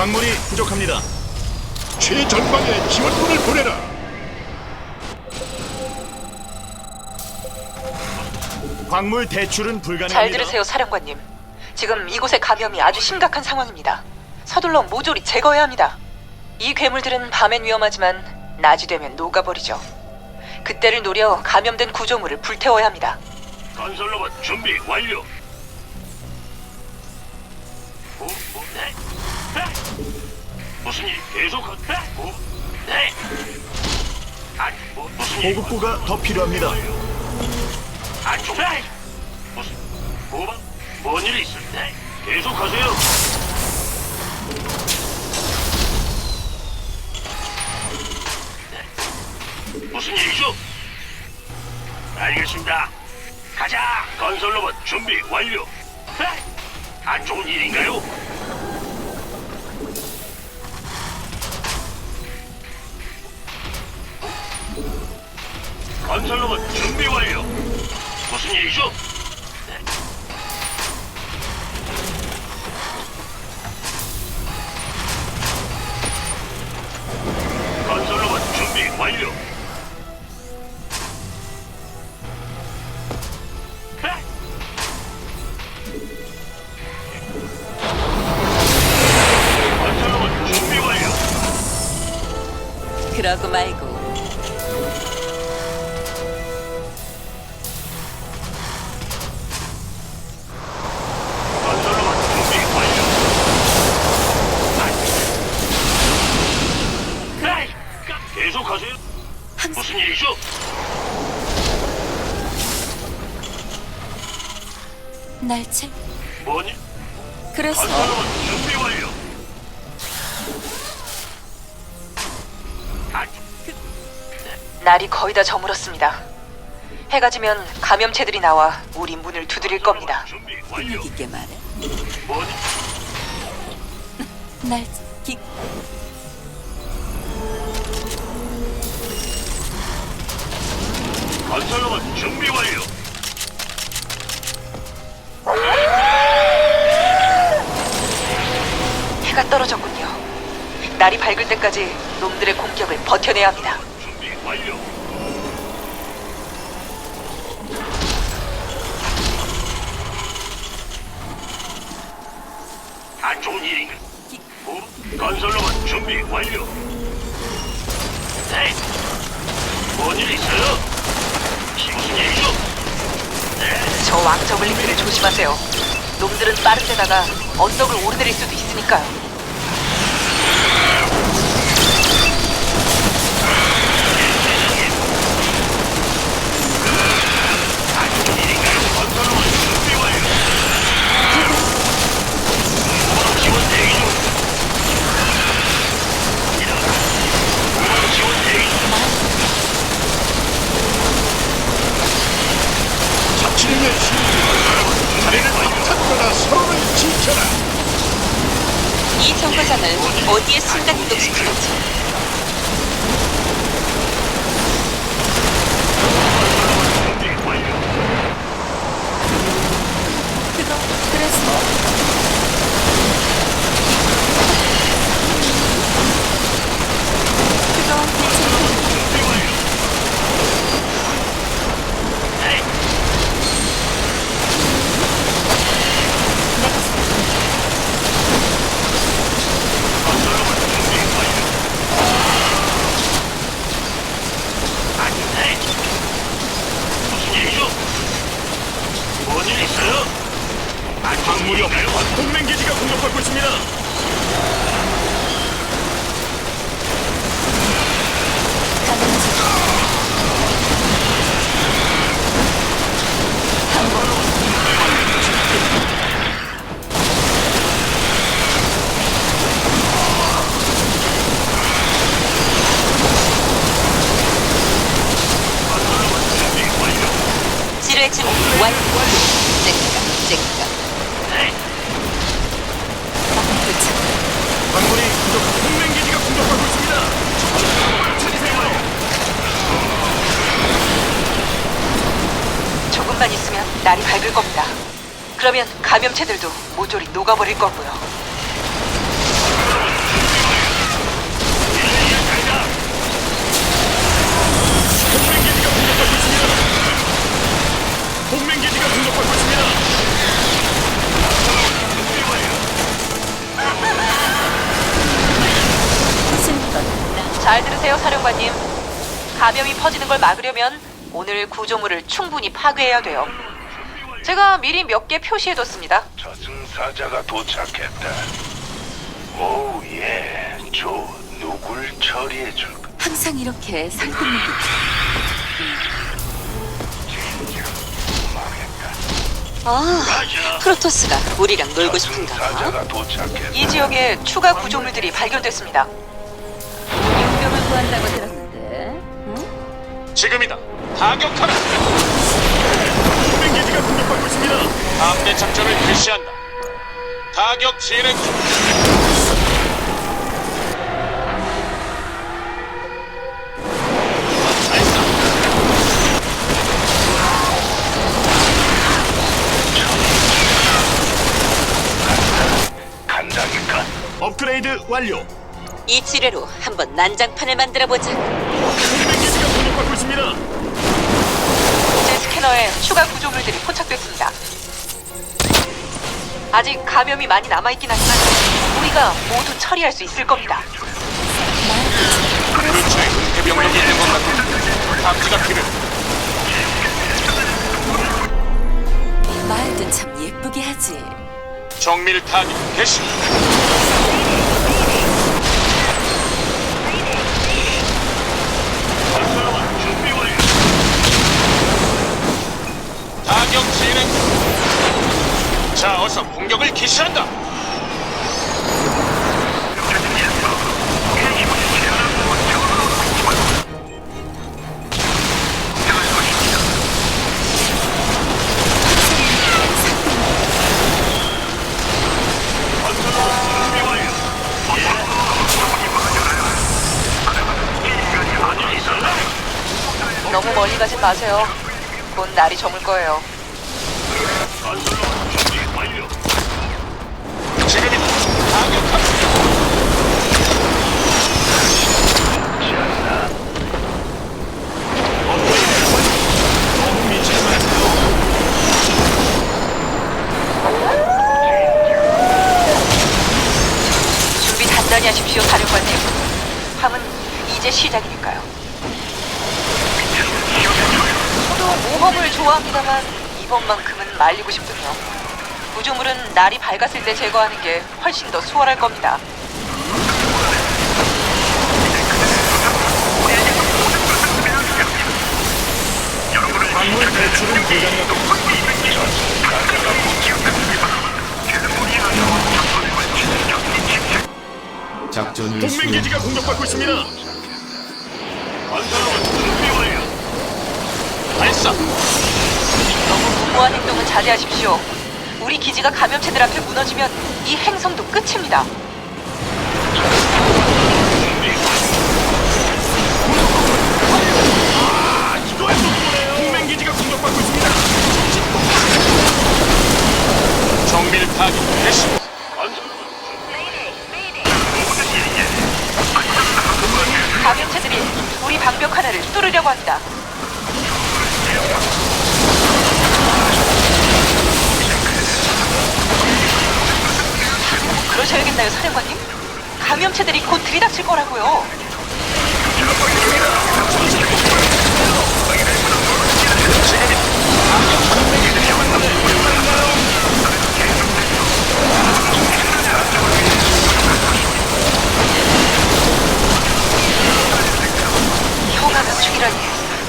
광물이 부족합니다. 최전방에 지원군을 보내라. 광물 대출은 불가능합니다. 잘 들으세요, 사령관님. 지금 이곳의 감염이 아주 심각한 상황입니다. 서둘러 모조리 제거해야 합니다. 이 괴물들은 밤엔 위험하지만 낮이 되면 녹아버리죠. 그때를 노려 감염된 구조물을 불태워야 합니다. 건설로봇 준비 완료. 무슨 일 계속 하- 네. 오, 네. 아, 뭐, 무슨 일? 보급고가 더 필요합니다. 아, 좀. 네. 무슨 뭐가 뭔 일 이 있을 때 계속 하세요. 네. 무슨 일이죠? 알겠습니다. 가자. 건설 로봇 준비 완료. 네. 안 좋은 일인가요? 건설로봇 준비 완료. 무슨 일이죠? 네. 건설로봇 준비 완료. 네. 건설로봇 준비 완료. 그러고 말고 날 책. 뭐니? 그래서 건설로봇 준비 완료. 아, 날이 거의 다 저물었습니다. 해가 지면 감염체들이 나와 우리 문을 두드릴 겁니다. 준비 완료. 이게 말해. 뭐니? 날 기. 건설로봇 준비 완료. 날이 밝을 때까지 놈들의 공격을 버텨내야 합니다. 준비 완료. 안 좋은 일인가? 뭐? 건설로봇 준비 완료. 네. 뭔일 있어요? 무슨 일이죠? 네. 저 왕저블링들을 조심하세요. 놈들은 빠른 데다가 언덕을 오르내릴 수도 있으니까요. 안 좋은 일인가요? 건설로봇 준비 완료. 후방 지원 대기 중. 이런. 후방 지원 대기 중. 자치령의 신분. 자리는 박차거나 서로를 지켜라. 이 정거장을 어디에 순간 이동시키는지 준비 완료. 그거 그래서 그거 대체 준비 완료. 네. 건설로봇 준비 완료. 아니, 네. 무슨 일이죠? 뭔일 있어요? 안 좋은 광물이 일인가요? 없. 동맹 기지가 공격받고 있습니다. 가는지 건설로봇 준비 지뢰 준비 완료. 네. 그치. 광물이 부족. 동맹 기지가 공격받고 있습니다. 찾으세요. 조금만 있으면 날이 밝을 겁니다. 그러면 감염체들도 모조리 녹아버릴 거고요. 사령관님. 감염이 퍼지는 걸 막으려면 오늘 구조물을 충분히 파괴해야 돼요. 제가 미리 몇 개 표시해뒀습니다. 저승사자가 도착했다. 오, 예. 조, 누굴 처리해 줄까? 항상 이렇게 상큼하게 아, 프로토스가 우리랑 놀고 싶은가 봐. 저승사자가 도착했다. 이 지역에 추가 구조물들이 발견됐습니다. 구한다고 들었는데, 응? 지금이다. 타격하라. 동맹 기지가 공격받고 있습니다. 함대 작전을 개시한다. 타격 진행 중. 업그레이드 완료. 이 지뢰로 한번 난장판을 만들어 보자. 동맹 기지가 공격받고 있습니다. 제 스캐너에 추가 구조물들이 포착됐습니다. 아직 감염이 많이 남아있긴 하지만 우리가 모두 처리할 수 있을 겁니다. 근처에 은폐병력이 있는 것 같은 탐지가 필요해. 말도 참 예쁘게 하지. 정밀 타격 개시. 준비 완료. 타격 진행 중. 자, 어서 공격을 개시한다. 너무 멀리 가진 마세요. 곧 날이 저물 거예요. 지금이다. 타격하라. 너무 미치지 마세요. 준비 단단히 하십시오, 사령관님. 함은 이제 시작이니까요. 저도 모험을 좋아합니다만 이번만큼은 말리고 싶군요. 구조물은 날이 밝았을 때 제거하는 게 훨씬 더 수월할 겁니다. 광물 배출은 불가능. 작전을 동맹 기지가 공격받고 있습니다. 발사. 너무 무모한 행동은 자제하십시오. 우리 기지가 감염체들 앞에 무너지면 이 행성도 끝입니다. 이걸 또 동맹 기지가 공격받고 있습니다. 정밀 타격 개시. 감염체들이 우리 방벽 하나를 뚫으려고 합니다. 그러셔야겠나요, 사령관님? 감염체들이 곧 들이닥칠 거라고요. 혀감염충이라니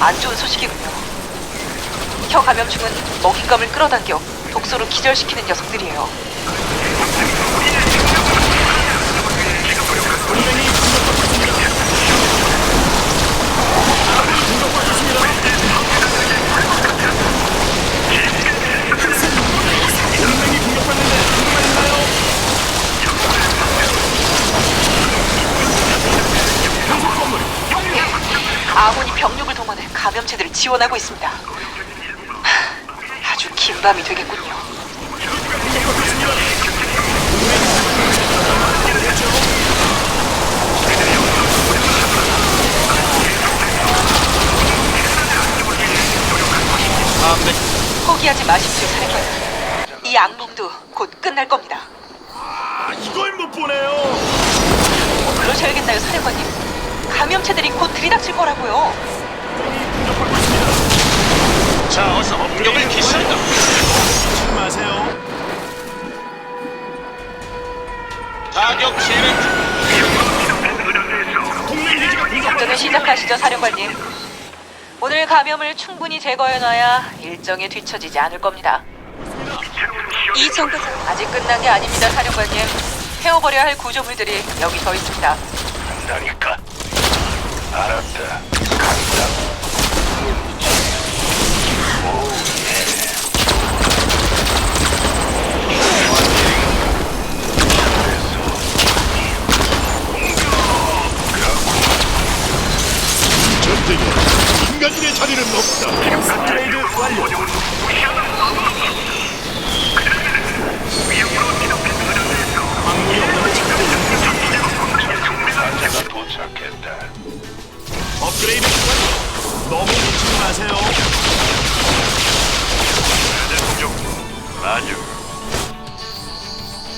안 좋은 소식이군요. 혀 감염충은 먹잇감을 끌어당겨 독소로 기절시키는 녀석들이에요. 아몬이 병력을 동원해 감염체들을 지원하고 있습니다. 하, 아주 긴 밤이 되겠군요. 포기하지 마십시오, 사령관님. 이 악몽도 곧 끝날 겁니다. 아, 이걸 못 보네요. 그러셔야겠나요, 사령관님? 감염체들이 곧 들이닥칠 거라고요. 공격받고 있습니다. 자, 어서 공격을 개시한다. 마세요. 타격 공격받고 작전을 시작하시죠, 사령관님. 오늘 감염을 충분히 제거해놔야 일정에 뒤처지지 않을 겁니다. 이 정거장 아직 끝난 게 아닙니다, 사령관님. 태워버려야 할 구조물들이 여기 더 있습니다. 간다니까. 알았다. 간다. 전쟁에 인간인의 자리는 없다. 업그레이드 완료. 자가 도착했다. 업그레이드 완료. 너무 놓치지 마세요. 라주.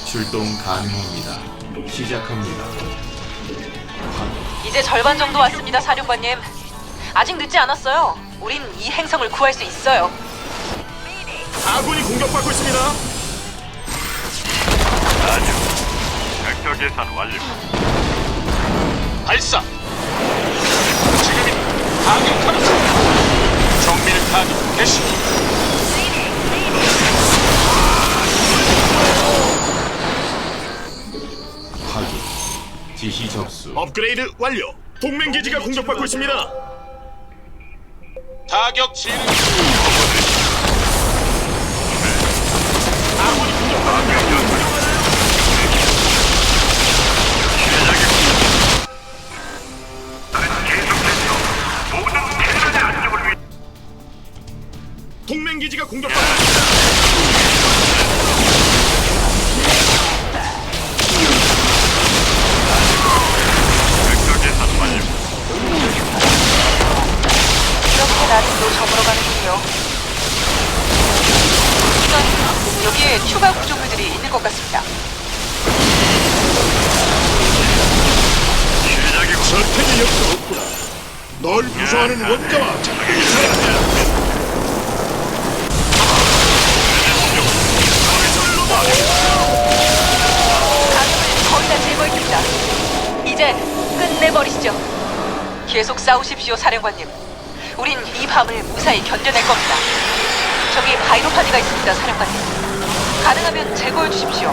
출동 가능합니다. 시작합니다. 이제 절반 정도 왔습니다, 사령관님. 아직 늦지 않았어요. 우린 이 행성을 구할 수 있어요. 아군이 공격받고 있습니다. 라주. 벡터 계산 완료. 발사. 순간. 정밀 타격 개시. 확인. 지시 접수. 업그레이드 완료. 동맹 기지가 공격받고 있습니다. 타격 진행 널 무서워하는 원자와 작품이 살아야 감염을 거의 다 제거했습니다. 이제 끝내버리시죠. 계속 싸우십시오, 사령관님. 우린 이 밤을 무사히 견뎌낼 겁니다. 저기 바이로파니가 있습니다, 사령관님. 가능하면 제거해 주십시오.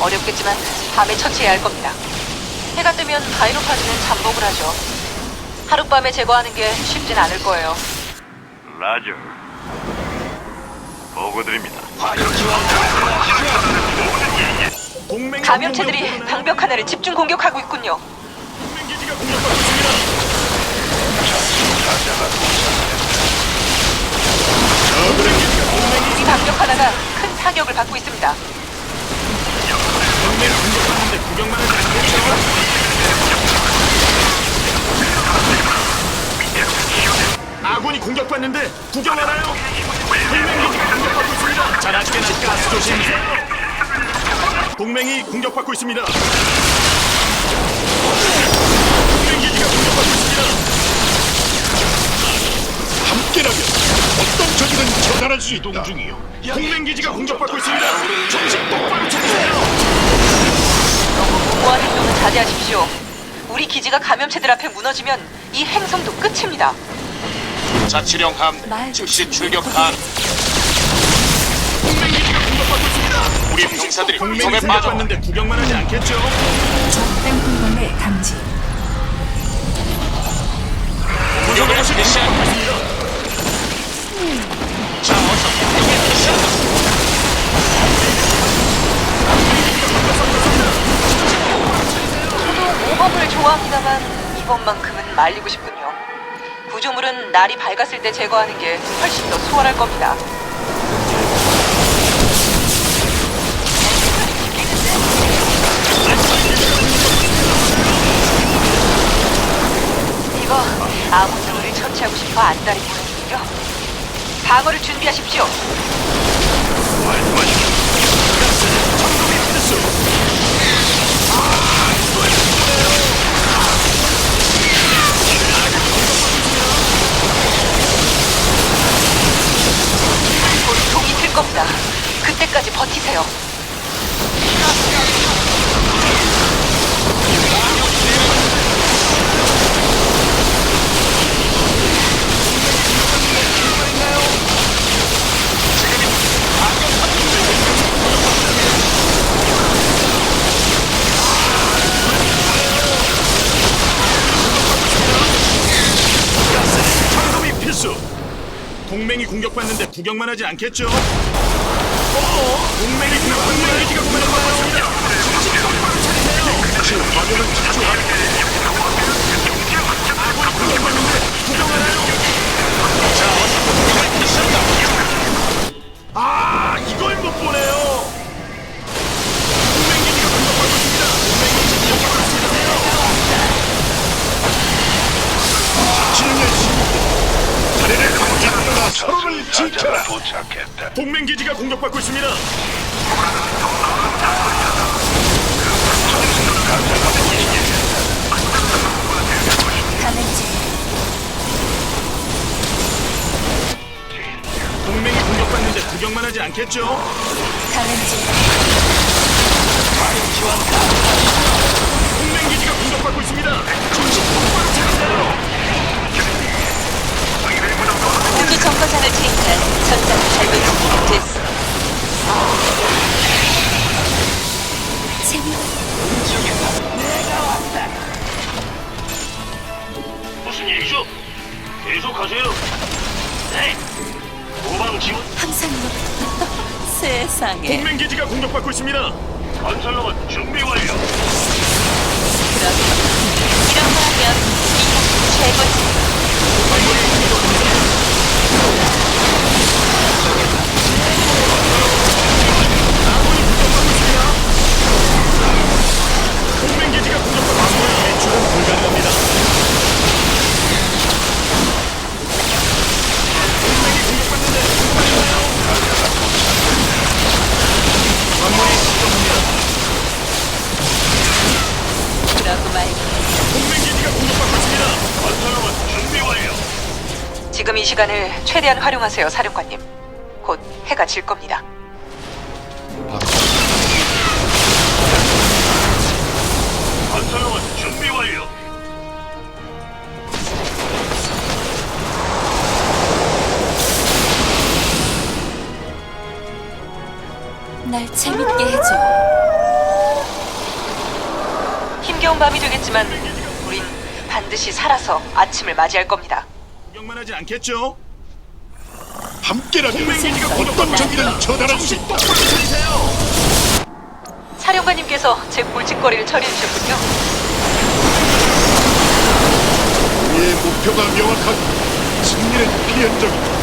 어렵겠지만 밤에 처치해야 할 겁니다. 해가 뜨면 바이로파니는 잠복을 하죠. 하룻밤에 제거하는 게 쉽진 않을 거예요. 라주. 보고 드립니다. 감염체들이? 방벽 하나를 집중 공격하고 있군요. 이 방벽 하나가 큰 타격을 받고 있습니다. 아군이 공격받는데 구경하나요? 동맹 기지가 공격받고 있습니다. 잘 아시게나 가스 조심. 동맹이 공격받고 있습니다. 동맹 기지가 공격받고 있습니다. 함께라면 어떤 적이든 처단할 수 있다. 동맹 기지가 공격받고 있습니다. 정신 똑바로 차리세요. 너무 무모한 행동은 자제하십시오. 우리 기지가 감염체들 앞에 무너지면 이 행성도 끝입니다. 자치령 함 즉시 출격 한. 동맹 기지가 공격받고 있습니다. 우리 병사들이 동맹이 공성에 빠져. 공격받는데 구경만 하지 않겠죠? 공간의 감지. 공격을 개시한다. 자, 어서 공격을 개시한다. 저도 오버를 좋아합니다만 이번만큼은 말리고 싶군요. 구조물은 날이 밝았을 때 제거하는 게 훨씬 더 수월할 겁니다. 이거 아무도 우리 처치하고 싶어 안달이 보이는군요. 방어를 준비하십시오. 동맹이 공격받는데 구경만 하지 않겠죠? 어? 동맹이. 공격받는데 공격을 시작다. 아, 이걸 못 보네요. 서로를 지켜라. 도착했다. 동맹 기지가 공격받고 있습니다. 감행지 동맹이 공격받는데 구경만 하지 않겠죠? 감행지 동맹 기지가 공격받고 있습니다. 정신 똑바로 차리세요. 모두 정거장을 투입해 전장을 발견 됐어. 재미 무슨 일이죠? 계속하세요. 네. 후방 지원 항상 너 세상에 동맹 기지가 공격받고 있습니다. 시간을 최대한 활용하세요, 사령관님. 곧 해가 질 겁니다. 건설로만 준비 완료. 날 재밌게 해줘 힘겨운 밤이 되겠지만 우린 반드시 살아서 아침을 맞이할 겁니다. 구경만 하지 않겠죠? 함께라면 어떤 적이든. 처단할 수 있다. 사령관님께서 제 골칫거리를 처리해 주셨군요. 우리의 목표가 명확하고 승리는 필연적이다.